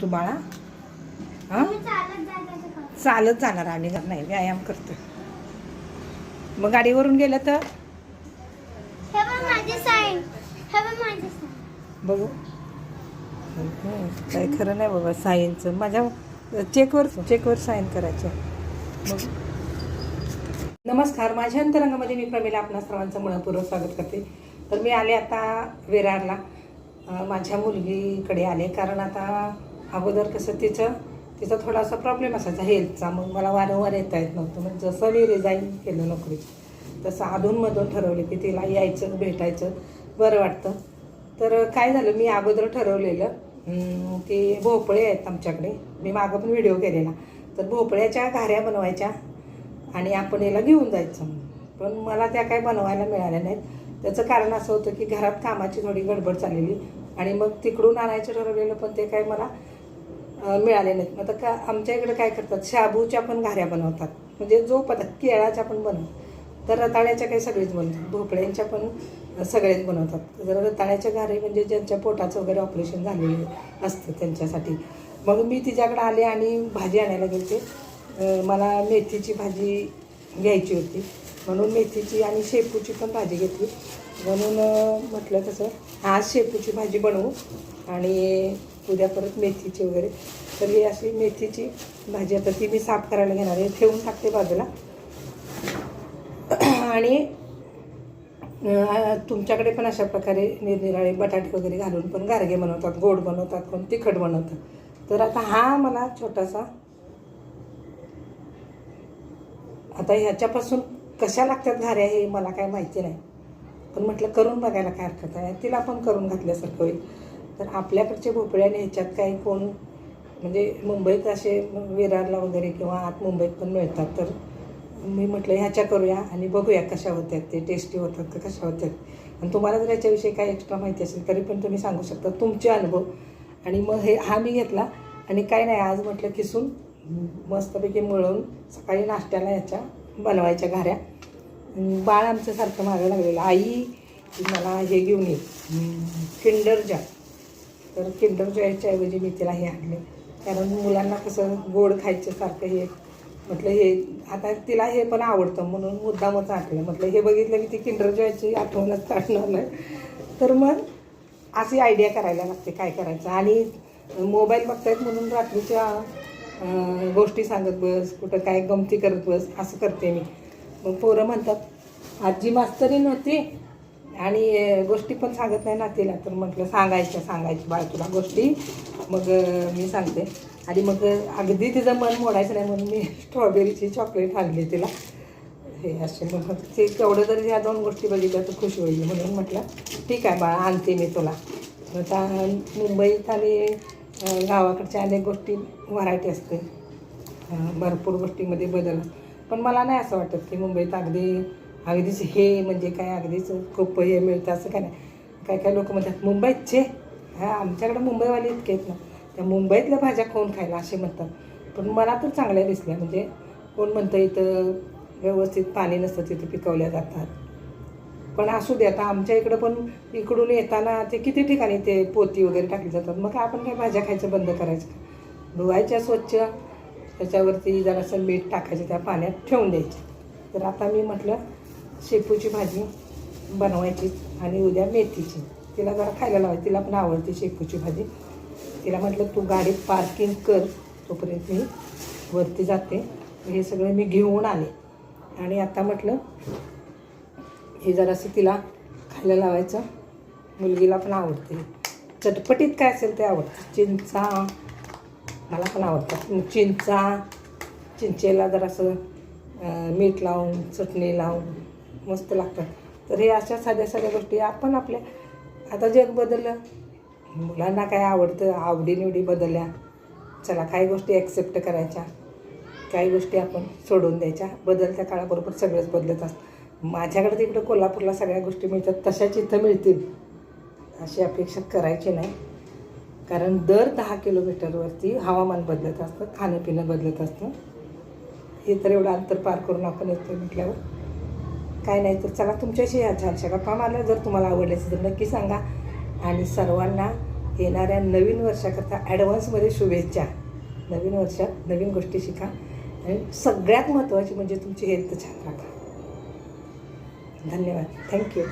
तू बाळा. हा? चालत जाणार आणि नाही व्यायाम करतो मग गाडीवरून गेलं तर? बघ काय खरं नाही बाबा सायनचं माझ्या चेकवर चेकवर साईन करायचं. बघू. नमस्कार. माझ्या अंतरंगामध्ये मी प्रमिला आपणा सर्वांचं मनपूर्वक स्वागत करते. तर मी आले आता विरारला. माझ्या मुलगीकडे आले. कारण आता अगोदर कसं तिचं तिचा थोडासा प्रॉब्लेम असायचा हेल्थचा मग मला वारंवार येता येत नव्हतं. मग जसं मी रिझाईन केलं नोकरीचं तसं अधूनमधून ठरवले की तिला यायचं भेटायचं बरं वाटतं. तर काय झालं मी अगोदर ठरवलेलं की भोपळे आहेत आमच्याकडे. मी मागं पण व्हिडिओ केलेला. तर भोपळ्याच्या घाऱ्या बनवायच्या आणि आपण याला घेऊन जायचं पण मला त्या काय बनवायला मिळाल्या नाहीत. त्याचं कारण असं होतं की घरात कामाची थोडी गडबड चाललेली. आणि मग तिकडून आणायचं ठरवलेलं पण ते काय मला मिळाले नाहीत. मग आता का आमच्या इकडे काय करतात? शाबूच्या पण घाऱ्या बनवतात. म्हणजे जो पदार्थ केळाच्या पण बनवतात. तर रताळ्याच्या काही सगळेच बनवतात. भोपळ्यांच्या पण सगळेच बनवतात. जर रताळ्याच्या घारे म्हणजे ज्यांच्या पोटाचं वगैरे ऑपरेशन झालेलं असतं त्यांच्यासाठी. मग मी तिच्याकडे आले आणि भाजी आणायला गेले मला मेथीची भाजी घ्यायची होती. म्हणून मेथीची आणि शेपूची पण भाजी घेतली. म्हणून म्हटलं कसं आज शेपूची भाजी बनवू. आणि उद्या परत मेथीची वगैरे. तर ही अशी मेथीची भाजी आता ती मी साफ करायला घेणार आहे. ठेवून टाकते बाजूला. आणि तुमच्याकडे पण अशा प्रकारे निरनिराळे बटाटे वगैरे घालून पण गारगे बनवतात गोड बनवतात कोण तिखट बनवतात तर आता हा मला छोटासा आता ह्याच्यापासून कशा लागतात घाऱ्या हे मला काय माहिती नाही. पण म्हटलं करून बघायला काय हरकत आहे. तिला पण करून घातल्यासारखं होईल. तर आपल्याकडचे भोपळे आणि ह्याच्यात काही कोण म्हणजे मुंबईत असे विरारला वगैरे किंवा आत मुंबईत पण मिळतात. तर मी म्हटलं ह्याच्या करूया आणि बघूया कशा होत्यात ते टेस्टी होतात का कशा होत्यात. आणि तुम्हाला जर याच्याविषयी काही एक्स्ट्रा माहिती असेल तरी पण तुम्ही सांगू शकता तुमचे अनुभव. आणि मग हे हा मी घेतला. आणि काय नाही आज म्हटलं किसून मस्तपैकी मळून सकाळी नाश्त्याला याच्या बनवायच्या घाऱ्या. बाळ आमचं सारखं मागं लागलेलं. आई मला हे घेऊन ये. किंडर जॉय तर किंडर जॉयच्या ऐवजी मी तिला हे आणले. कारण मुलांना कसं गोड खायचं सारखं हे म्हटलं हे आता तिला हे पण आवडतं म्हणून मुद्दामच आणलं. म्हटलं हे बघितलं की ती किंडर जॉयची आठवणच काढणार नाही. तर मग अशी आयडिया करायला लागते काय करायचं. आणि मोबाईल बघतायत म्हणून रात्रीच्या गोष्टी सांगत बस कुठं काय गमती करत बस असं करते मी. मग पोरं म्हणतात आजी मास्तरी नव्हती? आणि गोष्टी पण सांगत नाही ना तिला तर म्हटलं सांगायच्या सांगायची बाळ तुला गोष्टी. मग मी सांगते. आणि मग अगदी तिचं मन मोडायचं नाही म्हणून मी स्ट्रॉबेरीची चॉकलेट आणली तिला. हे असे मग ते तेवढं जरी ह्या दोन गोष्टी बघितल्या तर खुश होईल म्हणून म्हटलं ठीक आहे बाळा आणते मी तुला. आता मुंबईत आणि गावाकडच्या अनेक गोष्टी व्हरायटी असते. भरपूर गोष्टीमध्ये बदल. पण मला नाही असं वाटत की मुंबईत अगदी अगदीच हे म्हणजे काय अगदीच खूप हे मिळतं असं काय नाही. काय काय लोक म्हणतात मुंबईतचे हा आमच्याकडे मुंबईवाले इतके आहेत ना. त्या मुंबईतल्या भाज्या कोण खायला असे म्हणतात. पण मला तर चांगल्या दिसल्या. म्हणजे कोण म्हणतं इथं व्यवस्थित पाणी नसतं तिथं पिकवल्या जातात. पण असू दे आता आमच्या इकडं पण इकडून येताना ते किती ठिकाणी ते पोती वगैरे टाकली जातात. मग आपण काय भाज्या खायचं बंद करायचं धुवायच्या स्वच्छ त्याच्यावरती जरासं मीठ टाकायचं त्या पाण्यात ठेवून द्यायचे. तर आता मी म्हटलं शेपूची भाजी बनवायची आणि उद्या मेथीची. तिला जरा खायला लावायची. तिला पण आवडते शेपूची भाजी. तिला म्हटलं तू गाडी पार्किंग कर. तोपर्यंत मी वरती जाते. हे सगळं मी घेऊन आले. आणि आता म्हटलं हे जरासं तिला खायला लावायचं. मुलगीला पण आवडते. चटपटीत काय असेल ते आवडतं. चिंचा मला पण आवडतात. चिंचा चिंचेला जरासं मीठ लावून चटणी लावून. मस्त लागतात. तर हे अशा साध्या साध्या गोष्टी आपण आपल्या आता जग बदललं. मुलांना काय आवडतं आवडीनिवडी बदलल्या. चला काही गोष्टी ॲक्सेप्ट करायच्या. काही गोष्टी आपण सोडून द्यायच्या. बदलत्या काळाबरोबर सगळंच बदलत असतं. माझ्याकडे तिकडं कोल्हापूरला सगळ्या गोष्टी मिळतात. तशाच इथं मिळतील. अशी अपेक्षा करायची नाही. कारण दर दहा किलोमीटरवरती हवामान बदलत असतं खाणंपिणं बदलत असतं. हे तर एवढं अंतर पार करून आपण येतो म्हटल्यावर. काय नाही तर चला तुमच्याशी ह्या छानशा गप्पा मला जर तुम्हाला आवडले असेल तर नक्की सांगा. आणि सर्वांना येणाऱ्या नवीन वर्षाकरता ॲडव्हान्समध्ये शुभेच्छा. नवीन वर्षात नवीन गोष्टी शिका. आणि सगळ्यात महत्त्वाची म्हणजे तुमची हेल्थ छान राखा. धन्यवाद. थँक्यू.